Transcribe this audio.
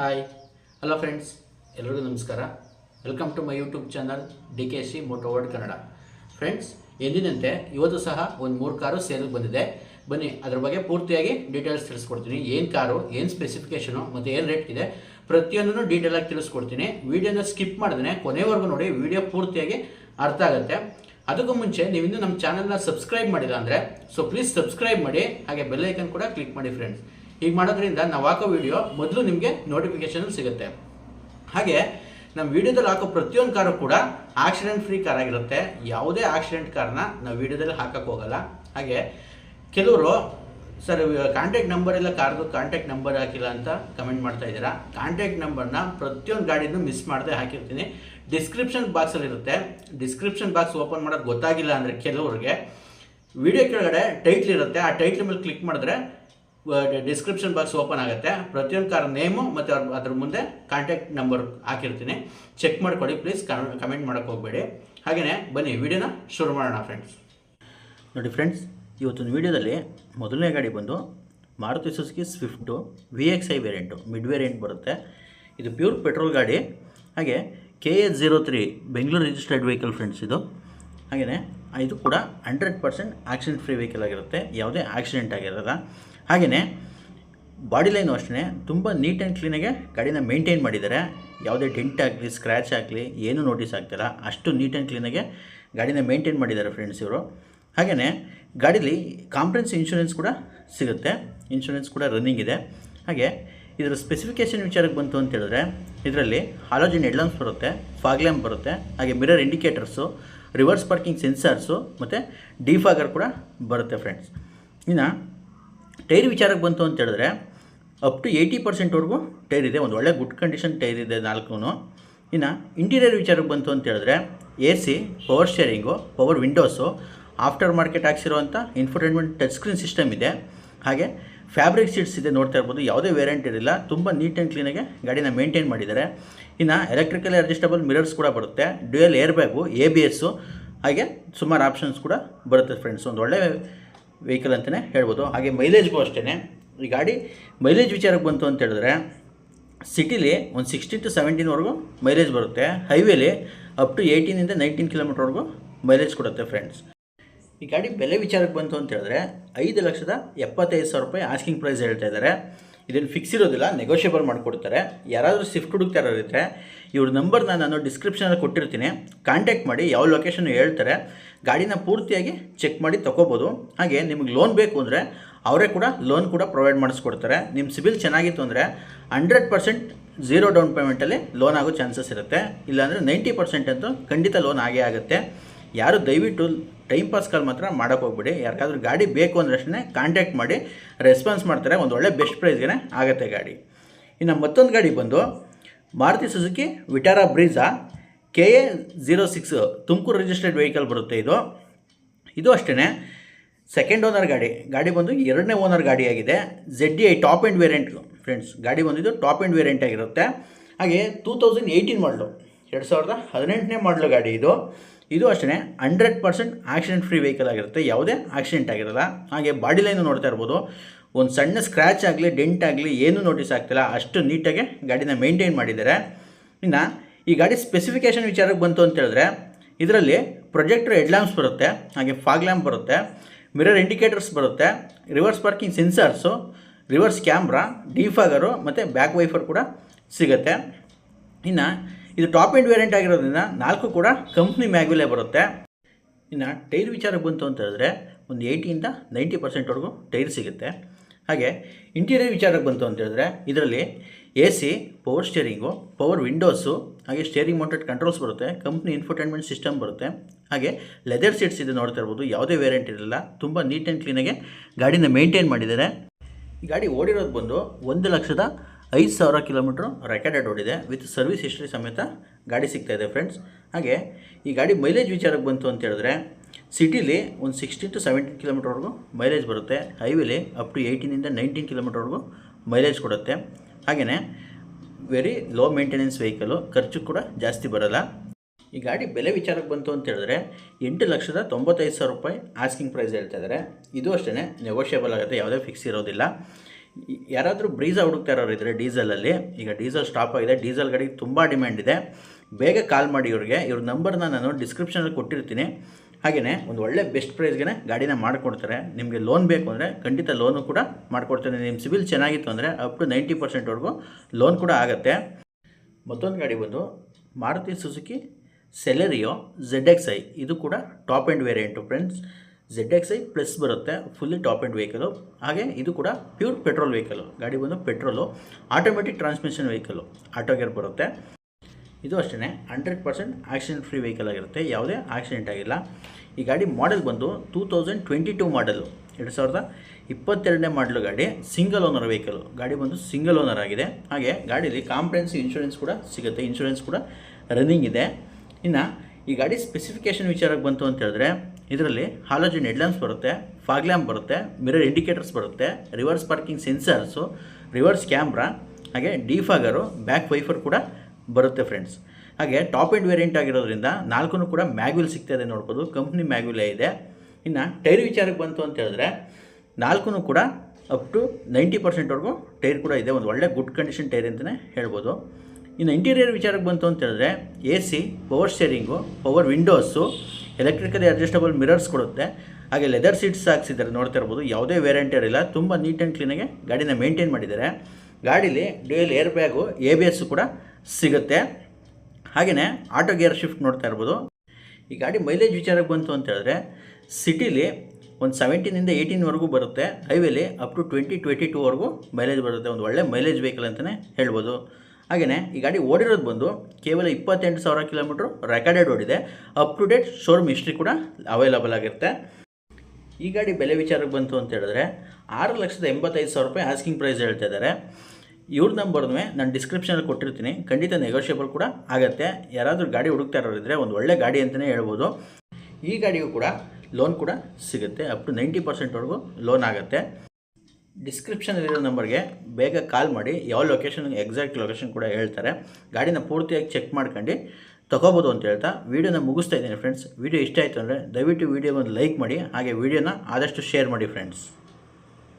Hi hello friends ಎಲ್ರಿಗೂ ನಮಸ್ಕಾರ. Welcome to my YouTube channel D K C moto world Kannada friends ಎಂದಿನಂತೆ ಇವತ್ತು ಸಹ ಒಂದು ಮೂರು ಕಾರು ಸೇಲ್ಗೆ ಬಂದಿದೆ. ಬನ್ನಿ, ಅದ್ರ ಬಗ್ಗೆ ಪೂರ್ತಿಯಾಗಿ ಡೀಟೇಲ್ಸ್ ತಿಳಿಸ್ಕೊಡ್ತೀನಿ. ಏನು ಕಾರು, ಏನು ಸ್ಪೆಸಿಫಿಕೇಷನು ಮತ್ತು ಏನು ರೇಟ್ ಇದೆ, ಪ್ರತಿಯೊಂದನ್ನು ಡೀಟೇಲಾಗಿ ತಿಳಿಸ್ಕೊಡ್ತೀನಿ. ವಿಡಿಯೋನ ಸ್ಕಿಪ್ ಮಾಡಿದ್ರೆ ಕೊನೆವರೆಗೂ ನೋಡಿ ವೀಡಿಯೋ ಪೂರ್ತಿಯಾಗಿ ಅರ್ಥ ಆಗುತ್ತೆ. ಅದಕ್ಕೂ ಮುಂಚೆ ನೀವು ಇನ್ನೂ ನಮ್ಮ ಚಾನಲ್ನ ಸಬ್ಸ್ಕ್ರೈಬ್ ಮಾಡಿಲ್ಲ ಅಂದರೆ ಸೊ ಪ್ಲೀಸ್ ಸಬ್ಸ್ಕ್ರೈಬ್ ಮಾಡಿ, ಹಾಗೆ ಬೆಲ್ಲೈಕನ್ ಕೂಡ ಕ್ಲಿಕ್ ಮಾಡಿ ಫ್ರೆಂಡ್ಸ್ ಈಗ ಮಾಡೋದ್ರಿಂದ ನಾವು ಹಾಕೋ ವಿಡಿಯೋ ಮೊದಲು ನಿಮಗೆ ನೋಟಿಫಿಕೇಶನ್ ಸಿಗುತ್ತೆ. ಹಾಗೆ ನಮ್ಮ ವಿಡಿಯೋದಲ್ಲಿ ಹಾಕೋ ಪ್ರತಿಯೊಂದು ಕಾರು ಕೂಡ ಆಕ್ಸಿಡೆಂಟ್ ಫ್ರೀ ಕಾರ್ ಆಗಿರುತ್ತೆ. ಯಾವುದೇ ಆಕ್ಸಿಡೆಂಟ್ ಕಾರ್ನ ನಾವು ವಿಡಿಯೋದಲ್ಲಿ ಹಾಕಕ್ಕೆ ಹೋಗಲ್ಲ. ಹಾಗೆ ಕೆಲವರು, ಸರ್ ಕಾಂಟ್ಯಾಕ್ಟ್ ನಂಬರ್ ಎಲ್ಲ ಕಾರ್ದು ಕಾಂಟ್ಯಾಕ್ಟ್ ನಂಬರ್ ಹಾಕಿಲ್ಲ ಅಂತ ಕಮೆಂಟ್ ಮಾಡ್ತಾ ಇದ್ದೀರಾ? ಕಾಂಟ್ಯಾಕ್ಟ್ ನಂಬರ್ನ ಪ್ರತಿಯೊಂದು ಗಾಡಿನೂ ಮಿಸ್ ಮಾಡದೆ ಹಾಕಿರ್ತೀನಿ. ಡಿಸ್ಕ್ರಿಪ್ಷನ್ ಬಾಕ್ಸಲ್ಲಿ ಇರುತ್ತೆ. ಡಿಸ್ಕ್ರಿಪ್ಷನ್ ಬಾಕ್ಸ್ ಓಪನ್ ಮಾಡೋದು ಗೊತ್ತಾಗಿಲ್ಲ ಅಂದರೆ ಕೆಲವ್ರಿಗೆ ವಿಡಿಯೋ ಕೆಳಗಡೆ ಟೈಟ್ಲ್ ಇರುತ್ತೆ. ಆ ಟೈಟ್ಲ್ ಮೇಲೆ ಕ್ಲಿಕ್ ಮಾಡಿದ್ರೆ ಡಿಸ್ಕ್ರಿಪ್ಷನ್ ಬಾಕ್ಸ್ ಓಪನ್ ಆಗುತ್ತೆ. ಪ್ರತಿಯೊಂದು ಕಾರ್ ನೇಮು ಮತ್ತು ಅವ್ರ ಅದ್ರ ಮುಂದೆ ಕಾಂಟ್ಯಾಕ್ಟ್ ನಂಬರ್ ಹಾಕಿರ್ತೀನಿ. ಚೆಕ್ ಮಾಡಿಕೊಡಿ ಪ್ಲೀಸ್ ಕಮೆಂಟ್ ಮಾಡೋಕ್ಕೆ ಹೋಗಬೇಡಿ. ಹಾಗೆಯೇ ಬನ್ನಿ ವಿಡಿಯೋನ ಶುರು ಮಾಡೋಣ ಫ್ರೆಂಡ್ಸ್ ನೋಡಿ ಫ್ರೆಂಡ್ಸ್ ಇವತ್ತಿನ ವಿಡಿಯೋದಲ್ಲಿ ಮೊದಲನೇ ಗಾಡಿ ಬಂದು Maruti Suzuki Swift V X I variant mid variant ಬರುತ್ತೆ. ಇದು ಪ್ಯೂರ್ ಪೆಟ್ರೋಲ್ ಗಾಡಿ. ಹಾಗೆ K H zero three Bengaluru registered vehicle friends ಇದು. ಹಾಗೆಯೇ ಇದು ಕೂಡ hundred percent accident free vehicle ಆಗಿರುತ್ತೆ. ಯಾವುದೇ ಆಕ್ಸಿಡೆಂಟ್ ಆಗಿರೋಲ್ಲ. ಹಾಗೆಯೇ ಬಾಡಿ ಲೈನು ಅಷ್ಟೇ ತುಂಬ ನೀಟ್ ಆ್ಯಂಡ್ ಕ್ಲೀನಾಗೆ ಗಾಡಿನ ಮೇಂಟೈನ್ ಮಾಡಿದ್ದಾರೆ. ಯಾವುದೇ ಡೆಂಟ್ ಆಗಲಿ ಸ್ಕ್ರ್ಯಾಚ್ ಆಗಲಿ, ಏನೂ ನೋಟಿಸ್ ಆಗ್ತಿಲ್ಲ. ಅಷ್ಟು ನೀಟ್ ಆ್ಯಂಡ್ ಕ್ಲೀನಾಗೆ ಗಾಡಿನ ಮೇಂಟೈನ್ ಮಾಡಿದ್ದಾರೆ ಫ್ರೆಂಡ್ಸ್ ಇವರು. ಹಾಗೆಯೇ ಗಾಡೀಲಿ ಕಾಂಪ್ರೆನ್ಸ್ ಇನ್ಶೂರೆನ್ಸ್ ಕೂಡ ಸಿಗುತ್ತೆ. ಇನ್ಶೂರೆನ್ಸ್ ಕೂಡ ರನ್ನಿಂಗ್ ಇದೆ. ಹಾಗೆ ಇದರ ಸ್ಪೆಸಿಫಿಕೇಷನ್ ವಿಚಾರಕ್ಕೆ ಬಂತು ಅಂತ ಹೇಳಿದ್ರೆ, ಇದರಲ್ಲಿ ಹಾಲೋಜಿನ್ ಹೆಡ್ಲಾಂಪ್ಸ್ ಬರುತ್ತೆ ಫಾಗ್ಲ್ಯಾಂಪ್ ಬರುತ್ತೆ, ಹಾಗೆ mirror indicators reverse parking sensors ಮತ್ತು ಡಿಫಾಗರ್ ಕೂಡ ಬರುತ್ತೆ ಫ್ರೆಂಡ್ಸ್ ಇನ್ನು ಟೈರ್ ವಿಚಾರಕ್ಕೆ ಬಂತು ಅಂತ ಹೇಳಿದ್ರೆ ಅಪ್ ಟು ಏಯ್ಟಿ ಪರ್ಸೆಂಟ್ವರೆಗೂ ಟೈರ್ ಇದೆ. ಒಂದು ಒಳ್ಳೆ ಗುಡ್ ಕಂಡೀಷನ್ ಟೈರ್ ಇದೆ ನಾಲ್ಕು ಇನ್ನು ಇಂಟೀರಿಯರ್ ವಿಚಾರಕ್ಕೆ ಬಂತು ಅಂತ ಹೇಳಿದ್ರೆ A C power steering power windows after market ಹಾಕ್ಸಿರುವಂಥ infotainment touch screen system ಇದೆ. ಹಾಗೆ ಫ್ಯಾಬ್ರಿಕ್ ಸೀಟ್ಸ್ ಇದೆ ನೋಡ್ತಾ ಇರ್ಬೋದು. ಯಾವುದೇ ವೇರಿಯಂಟ್ ಇರಲಿಲ್ಲ. ತುಂಬ ನೀಟ್ ಆ್ಯಂಡ್ ಕ್ಲೀನಾಗೆ ಗಾಡಿನ ಮೇಂಟೈನ್ ಮಾಡಿದ್ದಾರೆ. ಇನ್ನು ಎಲೆಕ್ಟ್ರಿಕಲ್ ಅಡ್ಜಸ್ಟಬಲ್ ಮಿರರ್ಸ್ ಕೂಡ ಬರುತ್ತೆ. Dual air bag A B S ಹಾಗೆ ಸುಮಾರು ಆಪ್ಷನ್ಸ್ ಕೂಡ ಬರುತ್ತೆ ಫ್ರೆಂಡ್ಸ್ ಒಂದು ಒಳ್ಳೆ ವೆಹಿಕಲ್ ಅಂತಲೇ ಹೇಳ್ಬೋದು. ಹಾಗೆ ಮೈಲೇಜ್ಗೂ ಅಷ್ಟೇ ಈ ಗಾಡಿ ಮೈಲೇಜ್ ವಿಚಾರಕ್ಕೆ ಬಂತು ಅಂತ ಹೇಳಿದ್ರೆ ಸಿಟಿಲಿ ಒಂದು ಸಿಕ್ಸ್ಟೀನ್ ಟು ಸೆವೆಂಟೀನ್ವರೆಗೂ ಮೈಲೇಜ್ ಬರುತ್ತೆ. ಹೈವೇಲಿ ಅಪ್ ಟು ಏಯ್ಟೀನಿಂದ ನೈನ್ಟೀನ್ ಕಿಲೋಮೀಟ್ರ್ವರೆಗೂ ಮೈಲೇಜ್ ಕೊಡುತ್ತೆ ಫ್ರೆಂಡ್ಸ್ ಈ ಗಾಡಿ ಬೆಲೆ ವಿಚಾರಕ್ಕೆ ಬಂತು ಅಂತ ಹೇಳಿದ್ರೆ, ಐದು ಲಕ್ಷದ ಎಪ್ಪತ್ತೈದು ಸಾವಿರ ರೂಪಾಯಿ ಆಸ್ಕಿಂಗ್ ಪ್ರೈಸ್ ಹೇಳ್ತಾ ಇದ್ದಾರೆ. ಇದನ್ನು ಫಿಕ್ಸ್ ಇರೋದಿಲ್ಲ ನೆಗೋಷಿಯೇಬಲ್ ಮಾಡಿಕೊಡ್ತಾರೆ. ಯಾರಾದರೂ ಸ್ವಿಫ್ಟ್ ಹುಡುಕ್ತಾರಿದ್ರೆ ಇವ್ರ ನಂಬರ್ನ ನಾನು ಡಿಸ್ಕ್ರಿಪ್ಷನಲ್ಲಿ ಕೊಟ್ಟಿರ್ತೀನಿ. ಕಾಂಟ್ಯಾಕ್ಟ್ ಮಾಡಿ, ಯಾವ ಲೊಕೇಶನ್ ಹೇಳ್ತಾರೆ. ಗಾಡಿನ ಪೂರ್ತಿಯಾಗಿ ಚೆಕ್ ಮಾಡಿ ತೊಗೋಬೋದು ಹಾಗೆ ನಿಮಗೆ ಲೋನ್ ಬೇಕು ಅಂದರೆ, ಅವರೇ ಕೂಡ ಲೋನ್ ಕೂಡ ಪ್ರೊವೈಡ್ ಮಾಡಿಸ್ಕೊಡ್ತಾರೆ. ನಿಮ್ಮ ಸಿಬಿಲ್ ಚೆನ್ನಾಗಿತ್ತು ಅಂದರೆ ಹಂಡ್ರೆಡ್ ಪರ್ಸೆಂಟ್ ಝೀರೋ ಡೌನ್ ಪೇಮೆಂಟಲ್ಲಿ ಲೋನ್ ಆಗೋ ಚಾನ್ಸಸ್ ಇರುತ್ತೆ. ಇಲ್ಲಾಂದರೆ ನೈಂಟಿ ಪರ್ಸೆಂಟ್ ಅಂತೂ ಖಂಡಿತ ಲೋನ್ ಆಗೇ ಆಗುತ್ತೆ. ಯಾರು ದಯವಿಟ್ಟು ಟೈಮ್ ಪಾಸ್ ಕಾಲ್ ಮಾತ್ರ ಮಾಡೋಕ್ಕೆ ಹೋಗ್ಬಿಡಿ. ಯಾರಿಗಾದ್ರೂ ಗಾಡಿ ಬೇಕು ಅಂದ್ರಷ್ಟೇ ಕಾಂಟ್ಯಾಕ್ಟ್ ಮಾಡಿ ರೆಸ್ಪಾನ್ಸ್ ಮಾಡ್ತಾರೆ. ಒಂದು ಒಳ್ಳೆ ಬೆಸ್ಟ್ ಪ್ರೈಸ್ಗೆ ಆಗುತ್ತೆ ಗಾಡಿ. ಇನ್ನು ಮತ್ತೊಂದು ಗಾಡಿ ಬಂದು Maruti Suzuki Vitara Brezza K A zero six Tumakuru registered vehicle ಬರುತ್ತೆ ಇದು. ಇದು ಅಷ್ಟೇ ಸೆಕೆಂಡ್ ಓನರ್ ಗಾಡಿ. ಗಾಡಿ ಬಂದು ಎರಡನೇ owner ಗಾಡಿಯಾಗಿದೆ Z D I top end variant friends ಗಾಡಿ ಬಂದಿದ್ದು ಟಾಪ್ ಆ್ಯಂಡ್ ವೇರಿಯಂಟ್ ಆಗಿರುತ್ತೆ. ಹಾಗೆ ಟೂ ತೌಸಂಡ್ ಏಯ್ಟೀನ್ ಮಾಡಲು ಎರಡು ಸಾವಿರದ ಹದಿನೆಂಟನೇ ಮಾಡಲು ಗಾಡಿ ಇದು. ಇದು ಅಷ್ಟೇ hundred percent accident free vehicle ಆಗಿರುತ್ತೆ, ಯಾವುದೇ ಆಕ್ಸಿಡೆಂಟ್ ಆಗಿರಲ್ಲ. ಹಾಗೆ ಬಾಡಿ ಲೈನು ನೋಡ್ತಾ ಇರ್ಬೋದು. ಒಂದು ಸಣ್ಣ ಸ್ಕ್ರ್ಯಾಚ್ ಆಗಲಿ, ಡೆಂಟ್ ಆಗಲಿ, ಏನೂ ನೋಟಿಸ್ ಆಗ್ತಿಲ್ಲ. ಅಷ್ಟು ನೀಟಾಗಿ ಗಾಡಿನ ಮೇಂಟೈನ್ ಮಾಡಿದ್ದಾರೆ. ಇನ್ನು ಈ ಗಾಡಿ ಸ್ಪೆಸಿಫಿಕೇಷನ್ ವಿಚಾರಕ್ಕೆ ಬಂತು ಅಂತ ಹೇಳಿದ್ರೆ, ಇದರಲ್ಲಿ ಪ್ರೊಜೆಕ್ಟರ್ ಹೆಡ್ಲ್ಯಾಂಪ್ಸ್ ಬರುತ್ತೆ, ಹಾಗೆ ಫಾಗ್ ಲ್ಯಾಂಪ್ ಬರುತ್ತೆ ಮಿರರ್ ಇಂಡಿಕೇಟರ್ಸ್ ಬರುತ್ತೆ reverse parking sensors reverse camera defogger ಮತ್ತು ಬ್ಯಾಕ್ ವೈಫರ್ ಕೂಡ ಸಿಗುತ್ತೆ. ಇನ್ನು ಇದು ಟಾಪ್ ಎಂಡ್ ವೇರಿಯಂಟ್ ಆಗಿರೋದ್ರಿಂದ ನಾಲ್ಕು ಕೂಡ ಕಂಪ್ನಿ ಮ್ಯಾಗ್ವಿಲೇ ಬರುತ್ತೆ. ಇನ್ನು ಟೈರ್ ವಿಚಾರಕ್ಕೆ ಬಂತು ಅಂತ ಹೇಳಿದ್ರೆ ಒಂದು ಏಯ್ಟಿಯಿಂದ ನೈಂಟಿ ಪರ್ಸೆಂಟ್ವರೆಗೂ ಟೈರ್ ಸಿಗುತ್ತೆ. ಹಾಗೆ ಇಂಟೀರಿಯರ್ ವಿಚಾರಕ್ಕೆ ಬಂತು ಅಂತ ಹೇಳಿದ್ರೆ ಇದರಲ್ಲಿ A C power steering power windows ಹಾಗೆ ಸ್ಟೇರಿಂಗ್ ಮೌಂಟೆಡ್ ಕಂಟ್ರೋಲ್ಸ್ ಬರುತ್ತೆ ಕಂಪ್ನಿ ಇನ್ಫೋಟೈನ್ಮೆಂಟ್ ಸಿಸ್ಟಮ್ ಬರುತ್ತೆ. ಹಾಗೆ ಲೆದರ್ ಸೀಟ್ಸ್ ಇದೆ ನೋಡ್ತಾ ಇರ್ಬೋದು, ಯಾವುದೇ ವೇರಿಯಂಟ್ ಇರಲ್ಲ ತುಂಬ ನೀಟ್ ಆ್ಯಂಡ್ ಕ್ಲೀನಾಗೆ ಗಾಡಿನ ಮೇಂಟೈನ್ ಮಾಡಿದ್ದಾರೆ. ಈ ಗಾಡಿ ಓಡಿರೋದು ಬಂದು ಒಂದು ಲಕ್ಷದ ಐದು ಸಾವಿರ ಕಿಲೋಮೀಟ್ರ್ ರೆಕಾರ್ಡೆಡ್ ಓಡಿದೆ. ವಿತ್ ಸರ್ವಿಸ್ ಹಿಸ್ಟ್ರಿ ಸಮೇತ ಗಾಡಿ ಸಿಗ್ತಾ ಇದೆ ಫ್ರೆಂಡ್ಸ್ ಹಾಗೆ ಈ ಗಾಡಿ ಮೈಲೇಜ್ ವಿಚಾರಕ್ಕೆ ಬಂತು ಅಂತ ಹೇಳಿದ್ರೆ ಸಿಟಿಲಿ ಒಂದು ಸಿಕ್ಸ್ಟೀನ್ ಟು ಸೆವೆಂಟೀನ್ ಕಿಲೋಮೀಟ್ರವರೆಗೂ ಮೈಲೇಜ್ ಬರುತ್ತೆ. ಹೈವೇಲಿ ಅಪ್ ಟು ಏಯ್ಟೀನಿಂದ ನೈನ್ಟೀನ್ ಕಿಲೋಮೀಟ್ರವರೆಗೂ ಮೈಲೇಜ್ ಕೊಡುತ್ತೆ. ಹಾಗೆಯೇ ವೆರಿ ಲೋ ಮೇಂಟೆನೆನ್ಸ್ ವೆಹಿಕಲು ಖರ್ಚು ಕೂಡ ಜಾಸ್ತಿ ಬರೋಲ್ಲ. ಈ ಗಾಡಿ ಬೆಲೆ ವಿಚಾರಕ್ಕೆ ಬಂತು ಅಂತ ಹೇಳಿದ್ರೆ ಎಂಟು ಲಕ್ಷದ ತೊಂಬತ್ತೈದು ಸಾವಿರ ರೂಪಾಯಿ ಆಸ್ಕಿಂಗ್ ಪ್ರೈಸ್ ಹೇಳ್ತಾ ಇದ್ದಾರೆ ಇದು ಅಷ್ಟೇ ನೆಗೋಷಿಯಬಲ್ ಆಗುತ್ತೆ, ಯಾವುದೇ ಫಿಕ್ಸ್ ಇರೋದಿಲ್ಲ. ಯಾರಾದರೂ ಬ್ರೀಝಾ ಹುಡುಕ್ತಾ ಇದ್ದರೆ ಡೀಸೆಲಲ್ಲಿ, ಈಗ ಡೀಸೆಲ್ ಸ್ಟಾಪ್ ಆಗಿದೆ, ಡೀಸೆಲ್ ಗಾಡಿಗೆ ತುಂಬ ಡಿಮ್ಯಾಂಡ್ ಇದೆ. ಬೇಗ ಕಾಲ್ ಮಾಡಿ ಇವ್ರಿಗೆ, ಇವ್ರ ನಂಬರ್ನ ನಾನು ಡಿಸ್ಕ್ರಿಪ್ಷನಲ್ಲಿ ಕೊಟ್ಟಿರ್ತೀನಿ. ಹಾಗೆಯೇ ಒಂದು ಒಳ್ಳೆ ಬೆಸ್ಟ್ ಪ್ರೈಸ್ಗೆ ಗಾಡಿನ ಮಾಡಿಕೊಡ್ತಾರೆ. ನಿಮಗೆ ಲೋನ್ ಬೇಕು ಅಂದರೆ ಖಂಡಿತ ಲೋನು ಕೂಡ ಮಾಡಿಕೊಡ್ತಾರೆ ನಿಮ್ಮ ಸಿಬಿಲ್ ಚೆನ್ನಾಗಿತ್ತು ಅಂದರೆ ಅಪ್ ಟು ನೈಂಟಿ ಪರ್ಸೆಂಟ್ವರೆಗೂ ಲೋನ್ ಕೂಡ ಆಗುತ್ತೆ. ಮತ್ತೊಂದು ಗಾಡಿ ಬಂದು Maruti Suzuki Celerio Z X I ಇದು ಕೂಡ top end variant friends Z X I plus ಬರುತ್ತೆ ಫುಲ್ಲಿ ಟಾಪ್ ಎಂಡ್ ವೆಹಿಕಲು ಹಾಗೆ ಇದು ಕೂಡ ಪ್ಯೂರ್ ಪೆಟ್ರೋಲ್ ವೆಹಿಕಲು ಗಾಡಿ ಬಂದು petrol automatic transmission vehicle auto gear ಬರುತ್ತೆ. ಇದು ಅಷ್ಟೇ hundred percent accident free vehicle ಆಗಿರುತ್ತೆ, ಯಾವುದೇ ಆಕ್ಸಿಡೆಂಟ್ ಆಗಿಲ್ಲ. ಈ ಗಾಡಿ ಮಾಡೆಲ್ ಬಂದು ಟೂ ತೌಸಂಡ್ ಟ್ವೆಂಟಿ ಟೂ ಮಾಡಲು ಎರಡು ಸಾವಿರದ ಇಪ್ಪತ್ತೆರಡನೇ ಮಾಡಲು ಗಾಡಿ ಸಿಂಗಲ್ ಓನರ್ ವೆಹಿಕಲು ಗಾಡಿ ಬಂದು ಸಿಂಗಲ್ ಓನರ್ ಆಗಿದೆ. ಹಾಗೆ ಗಾಡೀಲಿ ಕಾಂಪ್ರೆನ್ಸಿವ್ ಇನ್ಶೂರೆನ್ಸ್ ಕೂಡ ಸಿಗುತ್ತೆ ಇನ್ಶೂರೆನ್ಸ್ ಕೂಡ ರನ್ನಿಂಗ್ ಇದೆ. ಇನ್ನು ಈ ಗಾಡಿ ಸ್ಪೆಸಿಫಿಕೇಷನ್ ವಿಚಾರಕ್ಕೆ ಬಂತು ಅಂತ ಹೇಳಿದ್ರೆ ಇದರಲ್ಲಿ ಹಾಲೋಜಿನ್ ಹೆಡ್ಲ್ಯಾಂಪ್ಸ್ ಬರುತ್ತೆ ಫಾಗ್ಲ್ಯಾಂಪ್ ಬರುತ್ತೆ ಮಿರರ್ ಇಂಡಿಕೇಟರ್ಸ್ ಬರುತ್ತೆ reverse parking sensors reverse camera ಹಾಗೆ ಡಿಫಾಗರು ಬ್ಯಾಕ್ ವೈಫರ್ ಕೂಡ ಬರುತ್ತೆ ಫ್ರೆಂಡ್ಸ್ ಹಾಗೆ ಟಾಪ್ ಎಂಡ್ ವೇರಿಯಂಟ್ ಆಗಿರೋದ್ರಿಂದ ನಾಲ್ಕು ಕೂಡ ಮ್ಯಾಗ್ವಿಲ್ ಸಿಗ್ತದೆ ನೋಡ್ಬೋದು ಕಂಪ್ನಿ ಮ್ಯಾಗ್ವಿಲೇ ಇದೆ. ಇನ್ನು ಟೈರ್ ವಿಚಾರಕ್ಕೆ ಬಂತು ಅಂತ ಹೇಳಿದ್ರೆ ನಾಲ್ಕು ಕೂಡ ಅಪ್ ಟು ನೈಂಟಿ ಪರ್ಸೆಂಟ್ವರೆಗೂ ಟೈರ್ ಕೂಡ ಇದೆ, ಒಂದು ಒಳ್ಳೆ ಗುಡ್ ಕಂಡೀಷನ್ ಟೈರ್ ಅಂತಲೇ ಹೇಳ್ಬೋದು. ಇನ್ನು ಇಂಟೀರಿಯರ್ ವಿಚಾರಕ್ಕೆ ಬಂತು ಅಂತ ಹೇಳಿದ್ರೆ A C power steering power windows electrically adjustable mirrors ಕೊಡುತ್ತೆ. ಹಾಗೆ ಲೆದರ್ ಸೀಟ್ಸ್ ಹಾಕ್ಸಿದ್ದಾರೆ. ನೋಡ್ತಾ ಇರ್ಬೋದು, ಯಾವುದೇ ವೇರಿಯಂಟ್ ಇರಲಿಲ್ಲ ತುಂಬ ನೀಟ್ ಆ್ಯಂಡ್ ಕ್ಲೀನಾಗಿ ಗಾಡಿನ ಮೇಂಟೈನ್ ಮಾಡಿದ್ದಾರೆ. ಗಾಡೀಲಿ dual air bag A B S ಕೂಡ ಸಿಗುತ್ತೆ. ಹಾಗೆಯೇ ಆಟೋ ಗೇರ್ ಶಿಫ್ಟ್ ನೋಡ್ತಾ ಇರ್ಬೋದು. ಈ ಗಾಡಿ ಮೈಲೇಜ್ ವಿಚಾರಕ್ಕೆ ಬಂತು ಅಂತ ಹೇಳಿದ್ರೆ ಸಿಟಿಲಿ ಒಂದು ಸೆವೆಂಟೀನಿಂದ ಏಯ್ಟೀನ್ವರೆಗೂ ಬರುತ್ತೆ. ಹೈವೇಲಿ ಅಪ್ ಟು ಟ್ವೆಂಟಿ ಟ್ವೆಂಟಿ ಟೂವರೆಗೂ ಮೈಲೇಜ್ ಬರುತ್ತೆ. ಒಂದು ಒಳ್ಳೆ ಮೈಲೇಜ್ ವೆಹಿಕಲ್ ಅಂತಲೇ ಹೇಳ್ಬೋದು. ಹಾಗೆಯೇ ಈ ಗಾಡಿ ಓಡಿರೋದು ಬಂದು ಕೇವಲ ಇಪ್ಪತ್ತೆಂಟು ಸಾವಿರ ಕಿಲೋಮೀಟ್ರು ರೆಕಾರ್ಡೆಡ್ ಓಡಿದೆ. Up to date showroom history ಕೂಡ ಅವೈಲಬಲ್ ಆಗಿರುತ್ತೆ. ಈ ಗಾಡಿ ಬೆಲೆ ವಿಚಾರಕ್ಕೆ ಬಂತು ಅಂತ ಹೇಳಿದ್ರೆ ಆರು ಲಕ್ಷದ ಎಂಬತ್ತೈದು ಸಾವಿರ ರೂಪಾಯಿ ಆಸ್ಕಿಂಗ್ ಪ್ರೈಸ್ ಹೇಳ್ತಾ ಇದ್ದಾರೆ. ಇವ್ರ ನಂಬರ್ನೂ ನಾನು ಡಿಸ್ಕ್ರಿಪ್ಷನಲ್ಲಿ ಕೊಟ್ಟಿರ್ತೀನಿ. ಖಂಡಿತ ನೆಗೋಷಿಯಬಲ್ ಕೂಡ ಆಗುತ್ತೆ. ಯಾರಾದರೂ ಗಾಡಿ ಹುಡುಕ್ತಾ ಇರೋರಿದ್ರೆ ಒಂದು ಒಳ್ಳೆ ಗಾಡಿ ಅಂತಲೇ ಹೇಳ್ಬೋದು. ಈ ಗಾಡಿಗೂ ಕೂಡ ಲೋನ್ ಕೂಡ ಸಿಗುತ್ತೆ. ಅಪ್ ಟು ನೈಂಟಿ ಪರ್ಸೆಂಟ್ವರೆಗೂ ಲೋನ್ ಆಗುತ್ತೆ. ಡಿಸ್ಕ್ರಿಪ್ಷನಲ್ಲಿರೋ ನಂಬರ್ಗೆ ಬೇಗ ಕಾಲ್ ಮಾಡಿ, ಯಾವ ಲೊಕೇಶನ್ ಎಕ್ಸಾಕ್ಟ್ ಲೊಕೇಶನ್ ಕೂಡ ಹೇಳ್ತಾರೆ. ಗಾಡಿನ ಪೂರ್ತಿಯಾಗಿ ಚೆಕ್ ಮಾಡ್ಕೊಂಡು ತಗೋಬೋದು ಅಂತ ಹೇಳ್ತಾ ವೀಡಿಯೋನ ಮುಗಿಸ್ತಾ ಇದ್ದೀನಿ ಫ್ರೆಂಡ್ಸ್ ವೀಡಿಯೋ ಇಷ್ಟ ಆಯಿತು ಅಂದರೆ ದಯವಿಟ್ಟು ವೀಡಿಯೋ ಒಂದು ಲೈಕ್ ಮಾಡಿ, ಹಾಗೆ ವೀಡಿಯೋನ ಆದಷ್ಟು ಶೇರ್ ಮಾಡಿ ಫ್ರೆಂಡ್ಸ್